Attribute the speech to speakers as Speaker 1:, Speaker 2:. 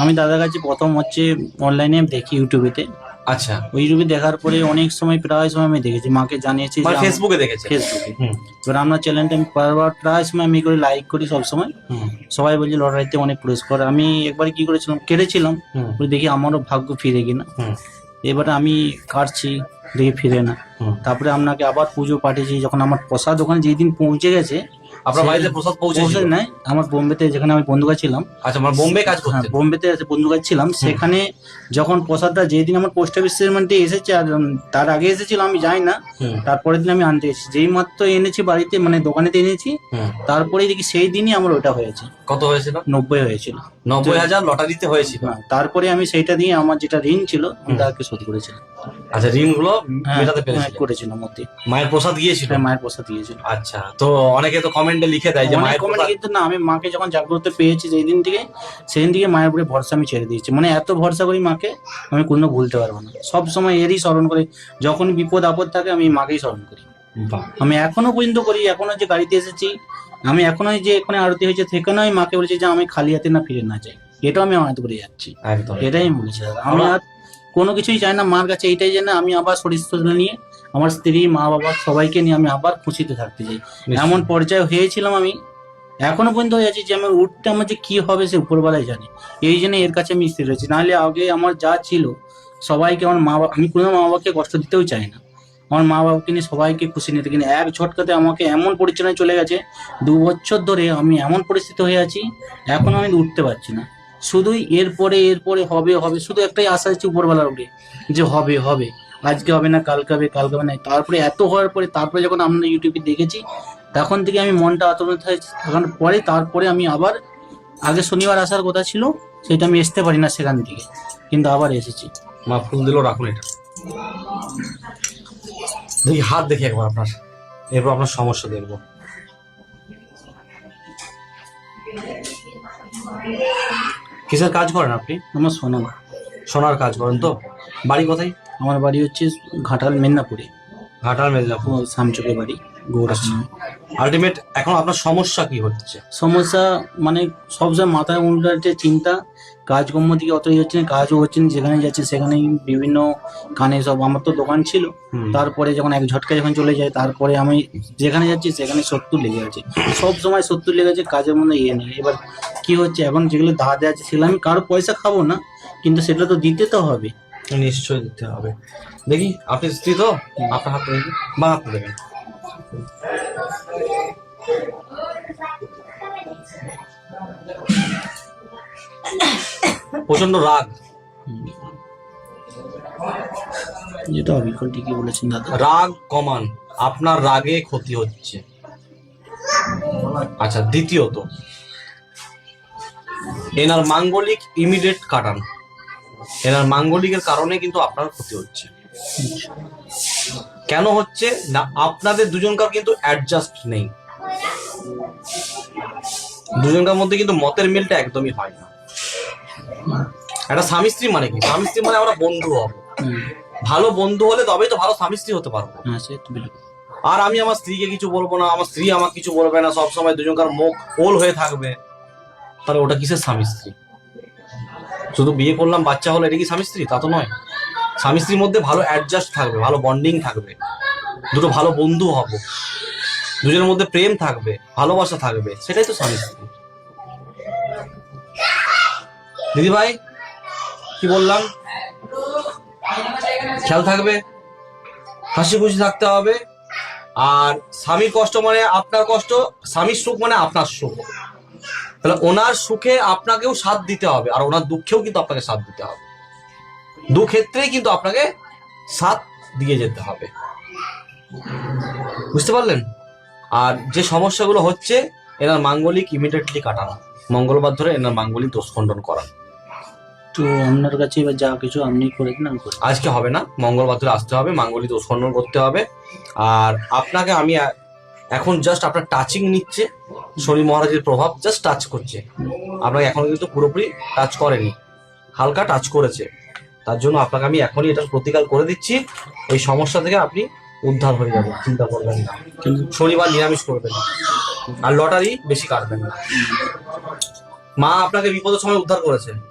Speaker 1: আমি দাদার কাছে প্রথম হচ্ছে অনলাইনে দেখি ইউটিউবেতে
Speaker 2: আচ্ছা।
Speaker 1: ওই ইউটিউবে দেখার পরে অনেক সময় প্রায় সময় আমি দেখেছি। মাকে জানিয়েছি যে আমার-
Speaker 2: ফেসবুকে দেখেছে?
Speaker 1: ফেসবুকে এবার আমরা চ্যানেলটা আমি বারবার প্রায় সময় আমি করে লাইক করি সব সময়
Speaker 2: হুম।
Speaker 1: সবাই বলছে লটারিতে অনেক পুরস্কার। আমি একবার কি করেছিলাম কেটেছিলাম।
Speaker 2: হুম।
Speaker 1: বলে দেখি আমারও ভাগ্য ফিরে কিনা।
Speaker 2: হুম।
Speaker 1: এবারে আমি কাটছি দেখি ফিরে না।
Speaker 2: হুম।
Speaker 1: তারপরে আপনাকে আবার পুজো পাঠিয়েছি। যখন আমার প্রসাদ ওখানে যেদিন পৌঁছে গেছে
Speaker 2: আপনার বাড়িতে প্রসাদ পৌঁছে
Speaker 1: নাই আমার বোম্বেতে যেখানে আমি বন্ধুকা ছিলাম।
Speaker 2: আচ্ছা মানে বোম্বে কাজ
Speaker 1: হ্যাঁ
Speaker 2: করতে
Speaker 1: বোম্বেতে আছে বন্ধুকা ছিলাম সেখানে যখন প্রসাদটা যেদিন আমার পোস্ট অফিসের মধ্যে এসেছে আর তার আগে এসেছিল আমি যাই না তারপরের দিন আমি আনতে এসেছি যেই মাত্র এনেছি বাড়িতে মানে দোকানেতে এনেছি তারপরে দেখি সেই দিনই আমার ওটা হয়েছে।
Speaker 2: কত হয়েছিল?
Speaker 1: নব্বই হয়েছিল।
Speaker 2: নব্বই হাজার লটারিতে হয়েছিল।
Speaker 1: হ্যাঁ, তারপরে আমি সেইটা দিয়ে আমার যেটা ঋণ ছিল আমি তাকে শোধ করেছিলাম।
Speaker 2: আচ্ছা ঋণগুলো
Speaker 1: হ্যাঁ,
Speaker 2: মেটাতে
Speaker 1: হ্যাঁ,
Speaker 2: পেরেছিল?
Speaker 1: করেছিলাম মধ্যে
Speaker 2: মায়ের প্রসাদ গিয়েছিল?
Speaker 1: মায়ের প্রসাদ দিয়েছিল
Speaker 2: আচ্ছা তো অনেকে তো কমেন্টে লিখে দেয় যে মায়ের প্রসাদ
Speaker 1: কিন্তু না আমি মাকে যখন জাগ্রত পেয়েছি সেই দিন থেকে সেদিন থেকে মায়ের উপরে ভরসা আমি ছেড়ে দিয়েছি। মানে এত ভরসা করি মাকে আমি কোনো ভুলতে পারব না। সব সময় এরই স্মরণ করি যখন বিপদ আপদ থাকে আমি মাকেই স্মরণ করি। আমি এখনও পর্যন্ত করি এখনও যে গাড়িতে এসেছি আমি এখনও যে এখানে আরতি হয়েছে সেখানে আমি মাকে বলেছি যে আমি খালি হাতে না ফিরে না যাই। এটাও আমি আমার করে যাচ্ছি। এটাই আমি বলেছি দাদা। আমি আর কোনো কিছুই চাই না। মার কাছে এইটাই যে না আমি আবার শরীর নিয়ে আমার স্ত্রী মা বাবা সবাইকে নিয়ে আমি আবার খুশিতে থাকতে চাই। এমন পর্যায়ে হয়েছিলাম আমি এখনও পর্যন্ত হয়ে আছি যে আমার উঠতে আমার যে কি হবে সে উপরবেলায় জানে। এই জন্য এর কাছে আমি স্থির হয়েছি। নাহলে আগে আমার যা ছিল সবাইকে আমার মা বাবা আমি কোনো মা বাবাকে কষ্ট দিতেও চাই না। আমার মা বাবাকে নিয়ে সবাইকে খুশি নিতে কিন্তু এক ঝটকাতে আমাকে এমন পরিচালনায় চলে গেছে দু বছর ধরে আমি এমন পরিস্থিতি হয়ে আছি এখন আমি উঠতে পারছি না। শুধুই এরপরে এরপরে হবে হবে। শুধু একটাই আশা আছে উপরবেলার উঠে যে হবে হবে। আজকে হবে না, কালকে হবে কালকে হবে না। তারপরে এত হওয়ার পরে, তারপরে যখন আমরা ইউটিউবে দেখেছি, তখন থেকে আমি মনটা আতঙ্কিত হয়েছে তখন পরে, তারপরে আমি আবার, আগে শনিবার আসার কথা ছিল, সেটা আমি আসতে পারি না সেখান থেকে। কিন্তু আবার এসেছি।
Speaker 2: মা, ফুল দিলেও রাখুন এটা। দেখি, হাত দেখি একবার আপনার। এরপর আপনার সমস্যা দেখব। কিসের কাজ করেন আপনি?
Speaker 1: আমার সোনার
Speaker 2: সোনার কাজ করেন তো? বাড়ি কোথায়?
Speaker 1: আমার বাড়ি হচ্ছে ঘাটাল মেদিনাপুরে।
Speaker 2: ঘাটাল মেদিনীপুর।
Speaker 1: সামচকে বাড়ি। গৌরাচ্ছি
Speaker 2: আলটিমেট এখন আপনার সমস্যা কি হচ্ছে?
Speaker 1: সমস্যা মানে সবসময় মাথায় উল্টাচ্ছে চিন্তা কাজকর্ম দিকে অতই হচ্ছে না কাজও হচ্ছে না যেখানে যাচ্ছে সেখানেই বিভিন্ন কানে সব আমার তো দোকান ছিল তারপরে যখন এক ঝটকা যখন চলে যায় তারপরে আমি যেখানে যাচ্ছি সেখানে সত্তর লেগে আছে। সব সময় সত্তর লেগে আছে কাজের মধ্যে ইয়ে নেই। এবার কি হচ্ছে এখন যেগুলো ধার দেওয়া আছে সেগুলো আমি কারও পয়সা খাব না কিন্তু সেটা তো দিতে তো হবে।
Speaker 2: নিশ্চয়ই দিতে হবে। দেখি আপনি স্ত্রী তো আপনার হাতে বা হাতে দেবেন প্রচণ্ড রাগ।
Speaker 1: যেটা অবিকল ঠিকই বলেছেন দাদা।
Speaker 2: রাগ কমান। আপনার রাগে ক্ষতি হচ্ছে। আচ্ছা দ্বিতীয়ত। এনার মাঙ্গলিক ইমিডিয়েট কাটান। এনার মাঙ্গলিকের কারণে কিন্তু আপনার ক্ষতি হচ্ছে। কেন হচ্ছে? না আপনাদের দুজনকার কিন্তু অ্যাডজাস্ট নেই। দুজনকার মধ্যে কিন্তু মতের মিলটা একদমই হয় না। একটা স্বামী স্ত্রী মানে কি? স্বামী স্ত্রী মানে আমরা বন্ধু হব। ভালো বন্ধু হলে তবেই তো ভালো স্বামী স্ত্রী হতে পারব।
Speaker 1: হ্যাঁ।
Speaker 2: আর আমি আমার স্ত্রীকে কিছু বলব না আমার স্ত্রী আমাকে কিছু বলবে না সব সময় দুজনকার মুখ ওল হয়ে থাকবে। তাহলে ওটা কিসের স্বামী স্ত্রী? শুধু বিয়ে করলাম বাচ্চা হলো এটা কি স্বামী স্ত্রী? তা তো নয়। স্বামী স্ত্রীর মধ্যে ভালো অ্যাডজাস্ট থাকবে, ভালো বন্ডিং থাকবে, দুটো ভালো বন্ধু হব, দুজনের মধ্যে প্রেম থাকবে, ভালোবাসা থাকবে, সেটাই তো স্বামী স্ত্রী। দিদি ভাই কি বললাম? খেয়াল থাকবে? হাসি খুশি থাকতে হবে। আর স্বামীর কষ্ট মানে আপনার কষ্ট, স্বামীর সুখ মানে আপনার সুখ। তাহলে ওনার সুখে আপনাকেও সাথ দিতে হবে, আর ওনার দুঃখেও কিন্তু আপনাকে সাথ দিতে হবে। দু ক্ষেত্রেই কিন্তু আপনাকে সাথ দিয়ে যেতে হবে। বুঝতে পারলেন? আর যে সমস্যাগুলো হচ্ছে এনার মাঙ্গলিক ইমিডিয়েটলি কাটানো। মঙ্গলবার ধরে এনার মাঙ্গলিক দোষ খণ্ডন করা
Speaker 1: তো আপনার কাছে এবার যা কিছু আপনি করে দিন।
Speaker 2: আজকে হবে না মঙ্গলবার ধরে আসতে হবে মাঙ্গলিক দোষ খণ্ডন করতে হবে। আর আপনাকে আমি এখন জাস্ট আপনার টাচিং নিচ্ছে শনি মহারাজের প্রভাব জাস্ট টাচ করছে। আপনাকে এখন কিন্তু পুরোপুরি টাচ করেনি। হালকা টাচ করেছে। তার জন্য আপনাকে আমি এখনই এটার প্রতিকার করে দিচ্ছি। ওই সমস্যা থেকে আপনি উদ্ধার হয়ে যাবেন, চিন্তা করবেন না। শনিবার নিরামিষ করবেন। আর লটারি বেশি কাটবেন না। মা আপনাকে বিপদের সময় উদ্ধার করেছে।